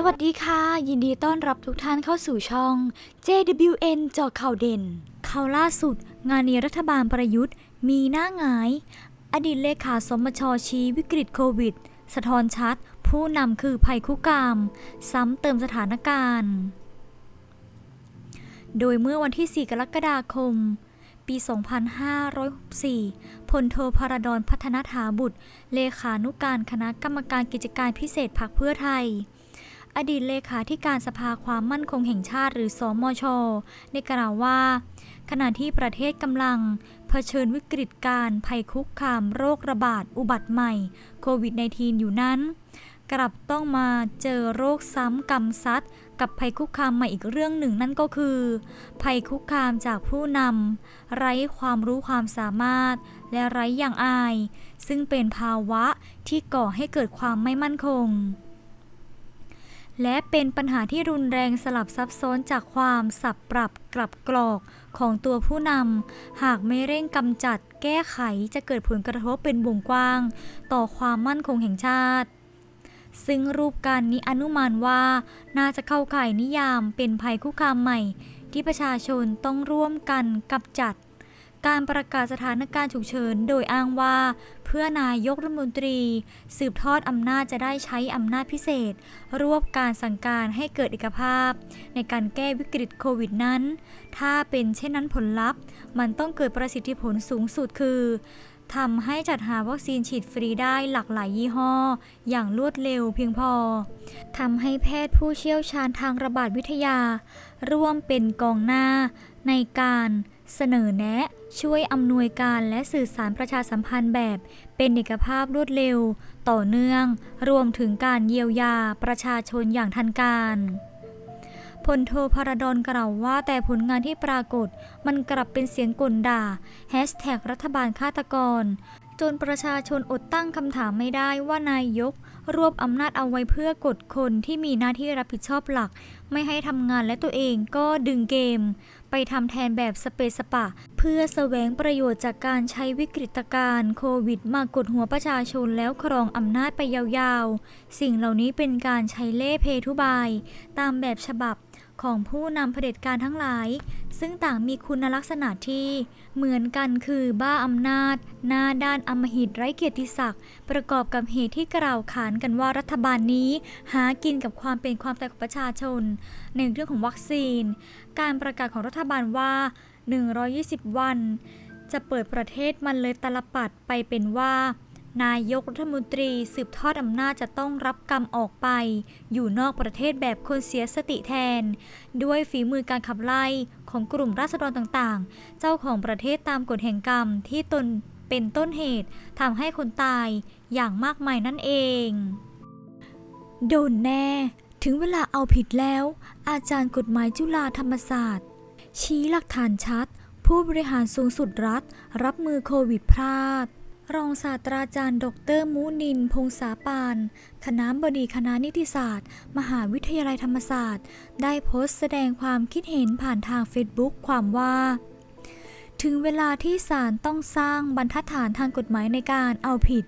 สวัสดีค่ะ ยินดีต้อนรับทุกท่านเข้าสู่ช่อง JWN เจาะข่าวเด่น ข่าวล่าสุด งานนี้รัฐบาลประยุทธ์ มีหน้าหงาย อดีตเลขาสมชชี้วิกฤตโควิด สะท้อนชัด ผู้นำคือภัยคุกคาม ซ้ำเติมสถานการณ์ โดยเมื่อวันที่ 4 กรกฎาคม ปี 2564พลโทพรดอนพัฒนถาบุตร เลขานุการคณะกรรมการกิจการพิเศษพรรคเพื่อไทย อดีตเลขาธิการสภาความมั่นคงแห่งชาติหรือสอมช ได้กล่าวว่า ขณะที่ประเทศกำลัง เผชิญวิกฤตการภัยคุกคามโรคระบาดอุบัติใหม่โควิด -19 อยู่นั้น กลับต้องมาเจอโรคซ้ำกรรมซัดกับภัยคุกคามใหม่อีกเรื่องหนึ่งนั่นก็คือ ภัยคุกคามจากผู้นำไร้ความรู้ความสามารถ และไร้อย่างอาย ซึ่งเป็นภาวะที่ก่อให้เกิดความไม่มั่นคง และเป็นปัญหาที่รุนแรงสลับซับซ้อนจากความสับปรับกลับกรอกของตัวผู้นำ หากไม่เร่งกำจัดแก้ไขจะเกิดผลกระทบเป็นวงกว้าง ต่อความมั่นคงแห่งชาติ ซึ่งรูปการนี้อนุมานว่า น่าจะเข้าข่ายนิยามเป็นภัยคุกคามใหม่ ที่ประชาชนต้องร่วมกันกำจัด การประกาศสถานการณ์ฉุกเฉินโดยอ้างว่า เพื่อนายกรัฐมนตรี สืบทอดอำนาจจะได้ใช้อำนาจพิเศษ รวบการสั่งการให้เกิดเอกภาพ ในการแก้วิกฤตโควิดนั้น ถ้าเป็นเช่นนั้นผลลัพธ์ มันต้องเกิดประสิทธิผลสูงสุดคือ ทำให้จัดหาวัคซีนฉีดฟรีได้หลากหลายยี่ห้อ อย่างรวดเร็วเพียงพอทำให้แพทย์ผู้เชี่ยวชาญทางระบาดวิทยา ร่วมเป็นกองหน้า ในการเสนอแนะ ช่วยอำนวยการและสื่อสารประชาสัมพันธ์แบบ เป็นเอกภาพรวดเร็ว ต่อเนื่อง รวมถึงการเยียวยาประชาชนอย่างทันการ พลโทพารดอนกล่าวว่าแต่ผลงานที่ปรากฏ มันกลับเป็นเสียงกลด่าแฮชแท็กรัฐบาลฆาตกร จนประชาชนอดตั้งคำถามไม่ได้ว่านายก รวบอำนาจเอาไว้เพื่อกดคนที่มีหน้าที่รับผิดชอบหลัก ไม่ให้ทำงานและตัวเองก็ดึงเกม ไปทำแทนแบบสเปซสปะ เพื่อแสวงประโยชน์จากการใช้วิกฤตการณ์โควิดมากดหัวประชาชนแล้วครองอำนาจไปยาวๆ สิ่งเหล่านี้เป็นการใช้เล่เพทุบาย ตามแบบฉบับ ของผู้นำเผด็จการทั้งหลาย ซึ่งต่างมีคุณลักษณะที่ เหมือนกันคือบ้าอำนาจ หน้าด้านอำมหิตไร้เกียรติศักดิ์ประกอบกับเหตุที่กล่าวขานกันว่ารัฐบาลนี้ หากินกับความเป็นความตายของประชาชน ในเรื่องของวัคซีน การประกาศของรัฐบาลว่า 120 วัน จะเปิดประเทศมันเลยตลปัดไปเป็นว่า นายกรัฐมนตรีสืบทอดอำนาจจะต้องรับกรรมออกไป อยู่นอกประเทศแบบคนเสียสติแทน ด้วยฝีมือการขับไล่ของกลุ่มราษฎรต่างๆ เจ้าของประเทศตามกฎแห่งกรรมที่ตนเป็นต้นเหตุทำให้คนตายอย่างมากมายนั่นเอง โดนแน่ ถึงเวลาเอาผิดแล้ว อาจารย์กฎหมายจุฬาธรรมศาสตร์ ชี้หลักฐานชัด ผู้บริหารสูงสุดรัฐ รับมือโควิดพลาด รองศาสตราจารย์ดรมูนิน พงษาปาน คณะบดีคณะนิติศาสตร์ มหาวิทยาลัยธรรมศาสตร์ ได้โพสต์แสดงความคิดเห็นผ่านทางเฟซบุ๊กความว่าถึงเวลาที่ศาลต้องสร้างบรรทัดฐานทางกฎหมายในการเอาผิด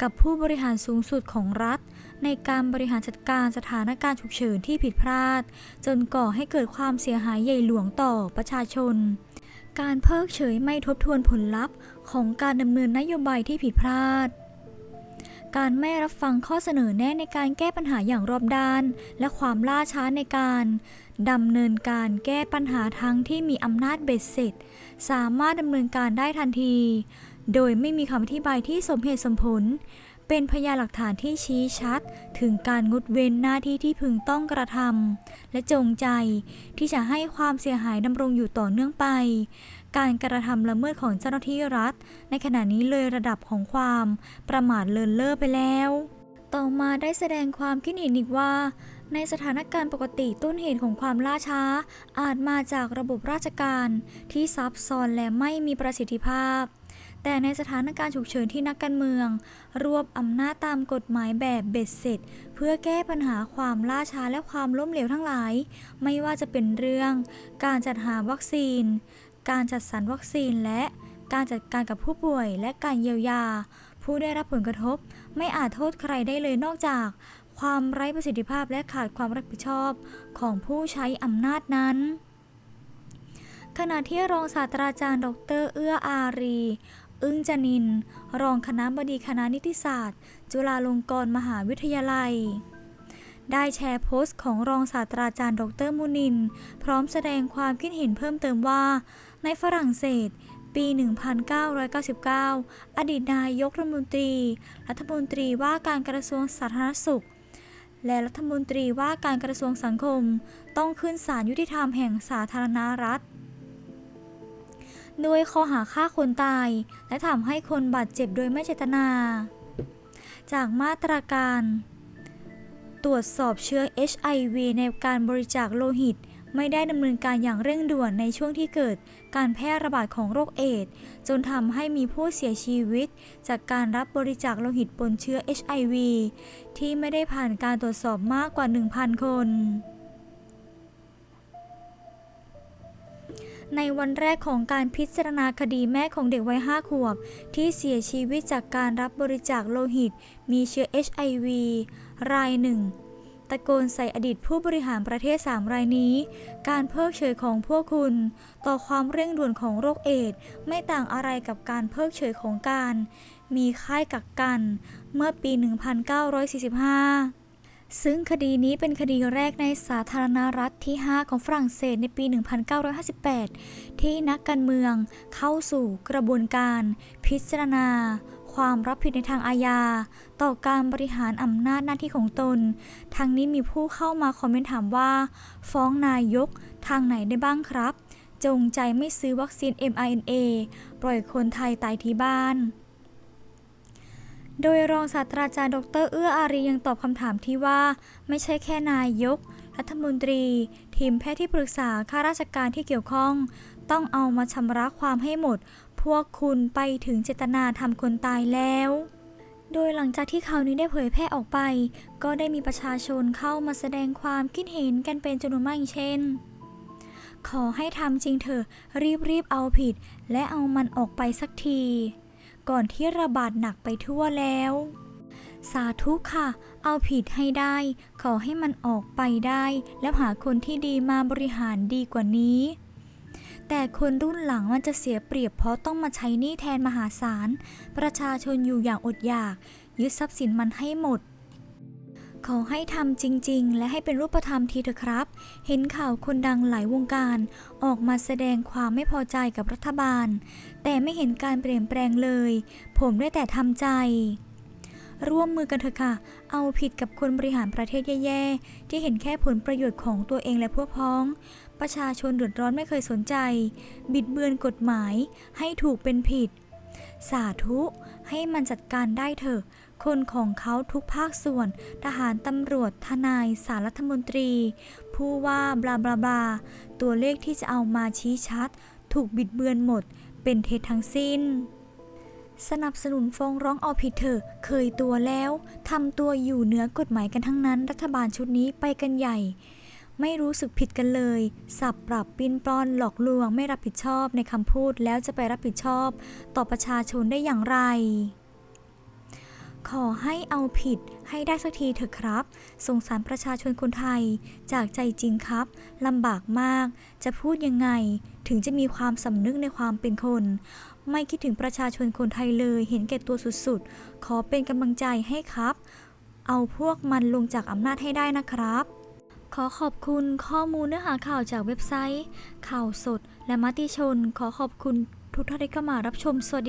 กับผู้บริหารสูงสุดของรัฐ ในการบริหารจัดการสถานการณ์ฉุกเฉินที่ผิดพลาด จนก่อให้เกิดความเสียหายใหญ่หลวงต่อประชาชน การเพิกเฉยไม่ทบทวนผลลัพธ์ ของการดำเนินนโยบายที่ผิดพลาด การไม่รับฟังข้อเสนอแนะในการแก้ปัญหาอย่างรอบด้าน และความล่าช้าในการดำเนินการแก้ปัญหาทั้งที่มีอำนาจเบ็ดเสร็จ สามารถดำเนินการได้ทันที โดยไม่มีคำอธิบายที่สมเหตุสมผล เป็นพยานหลักฐานที่ชี้ชัด ถึงการงดเว้นหน้าที่ที่พึงต้องกระทำและจงใจที่จะให้ความเสียหายดำรงอยู่ต่อเนื่องไป การกระทำละเมิดของเจ้าหน้าที่รัฐ ในขณะนี้เลยระดับของความประมาทเลินเล่อไปแล้ว ต่อมาได้แสดงความคิดเห็นอีกว่าในสถานการณ์ปกติต้นเหตุของความล่าช้า อาจมาจากระบบราชการที่ซับซ้อนและไม่มีประสิทธิภาพ แต่ในสถานการณ์ฉุกเฉินที่นักการเมือง รวบอำนาจตามกฎหมายแบบเบ็ดเสร็จ เพื่อแก้ปัญหาความล่าช้าและความล้มเหลวทั้งหลาย ไม่ว่าจะเป็นเรื่อง การจัดหาวัคซีน การจัดสรรวัคซีนและการจัดการกับผู้ป่วยและการเยียวยา ผู้ได้รับผลกระทบ ไม่อาจโทษใครได้เลยนอกจาก ความไร้ประสิทธิภาพและขาดความรับผิดชอบของผู้ใช้อำนาจนั้นขณะที่รองศาสตราจารย์ ดร เอื้ออารี อึ้งจนิน รองคณะบดีคณะนิติศาสตร์ จุฬาลงกรณ์มหาวิทยาลัย ได้แชร์โพสต์ของรองศาสตราจารย์ดรมุนิน พร้อมแสดงความคิดเห็นเพิ่มเติมว่า ในฝรั่งเศสปี 1999 อดีตนายกรัฐมนตรี รัฐมนตรีว่าการกระทรวงสาธารณสุข และรัฐมนตรีว่าการกระทรวงสังคม ต้องขึ้นศาลยุติธรรมแห่งสาธารณรัฐ โดยข้อหาฆ่าคนตาย และทำให้คนบาดเจ็บโดยไม่เจตนา จากมาตราการ ตรวจสอบเชื้อ HIV ในการบริจาคโลหิต ไม่ได้ดำเนินการอย่างเร่งด่วนในช่วงที่เกิดการแพร่ระบาดของโรคเอดจนทำให้มีผู้เสียชีวิต จากการรับบริจาคโลหิตปนเชื้อ HIV ที่ไม่ได้ผ่านการตรวจสอบมากกว่า 1,000 คน ในวันแรกของการพิจารณาคดีแม่ของเด็กวัย5ขวบ ที่เสียชีวิตจากการรับบริจาคโลหิต มีเชื้อ HIV รายหนึ่งตะโกนใส่อดีตผู้บริหารประเทศ 3 รายนี้ การเพิกเฉยของพวกคุณ ต่อความเร่งด่วนของโรคเอดส์ไม่ต่างอะไรกับการเพิกเฉยของการ มีค่ายกักกัน เมื่อปี 1945 ซึ่งคดีนี้เป็นคดีแรกในสาธารณรัฐที่ 5 ของฝรั่งเศสในปี 1958 ที่นักการเมืองเข้าสู่กระบวนการพิจารณา ความรับผิดในทางอาญา ต่อการบริหารอำนาจหน้าที่ของตนทั้งนี้มีผู้เข้ามาคอมเมนต์ถามว่า ฟ้องนายกทางไหนได้บ้างครับ จงใจไม่ซื้อวัคซีน mRNA ปล่อยคนไทยตายที่บ้าน โดยรองศาสตราจารย์ดรเอื้ออารียังตอบคำถามที่ว่า ไม่ใช่แค่นายก รัฐมนตรี ทีมแพทย์ที่ปรึกษาข้าราชการที่เกี่ยวข้อง ต้องเอามาชำระความให้หมด พวกคุณไปถึงเจตนาทำคนตายแล้วโดยหลังจากที่ข่าวนี้ได้เผยแพร่ออกไป ก็ได้มีประชาชนเข้ามาแสดงความคิดเห็นกันเป็นจำนวนมากเช่น ขอให้ทำจริงเถอะรีบๆเอาผิด และเอามันออกไปสักที ก่อนที่ระบาดหนักไปทั่วแล้ว สาธุค่ะ เอาผิดให้ได้ ขอให้มันออกไปได้ แล้วหาคนที่ดีมาบริหารดีกว่านี้ แต่คนรุ่นหลังมันจะเสียเปรียบเพราะต้องมาใช้หนี้แทนมหาศาล ประชาชนอยู่อย่างอดอยาก ยึดทรัพย์สินมันให้หมด ขอให้ทำจริง ๆ และให้เป็นรูปธรรมทีเถอะครับ เห็นข่าวคนดังหลายวงการออกมาแสดงความไม่พอใจกับรัฐบาล แต่ไม่เห็นการเปลี่ยนแปลงเลย ผมได้แต่ทำใจ ร่วมมือกันเถอะค่ะ เอาผิดกับคนบริหารประเทศแย่ๆ ที่เห็นแค่ผลประโยชน์ของตัวเองและพวกพ้อง ประชาชนเดือดร้อนไม่เคยสนใจ บิดเบือนกฎหมายให้ถูกเป็นผิด สาธุให้มันจัดการได้เถอะ คนของเขาทุกภาคส่วน ทหารตำรวจ ทนาย สารรัฐมนตรี ผู้ว่าบลาบลาบลาตัวเลขที่จะเอามาชี้ชัด ถูกบิดเบือนหมด เป็นเท็จทั้งสิ้นสนับสนุนฟ้องร้องเอาผิดเถอะ เคยตัวแล้ว ทำตัวอยู่เหนือกฎหมายกันทั้งนั้น รัฐบาลชุดนี้ไปกันใหญ่ ไม่รู้สึกผิดกันเลย สับปรับปิ้นปลอนหลอกลวงไม่รับผิดชอบในคำพูดแล้วจะไปรับผิดชอบ ต่อประชาชนได้อย่างไร ขอให้เอาผิดให้ได้สักทีเถอะครับ สงสารประชาชนคนไทย จากใจจริงครับลำบากมาก จะพูดยังไง ถึงจะมีความสำนึกในความเป็นคน ไม่คิดถึงประชาชนคนไทยเลย เห็นแก่ตัวสุดๆ ขอเป็นกำลังใจให้ครับ เอาพวกมันลงจากอำนาจให้ได้นะครับ ขอขอบคุณข้อมูลเนื้อหาข่าวจากเว็บไซต์ ข่าวสด และมติชน ขอขอบคุณทุกท่านที่เข้ามารับชมสวัสดี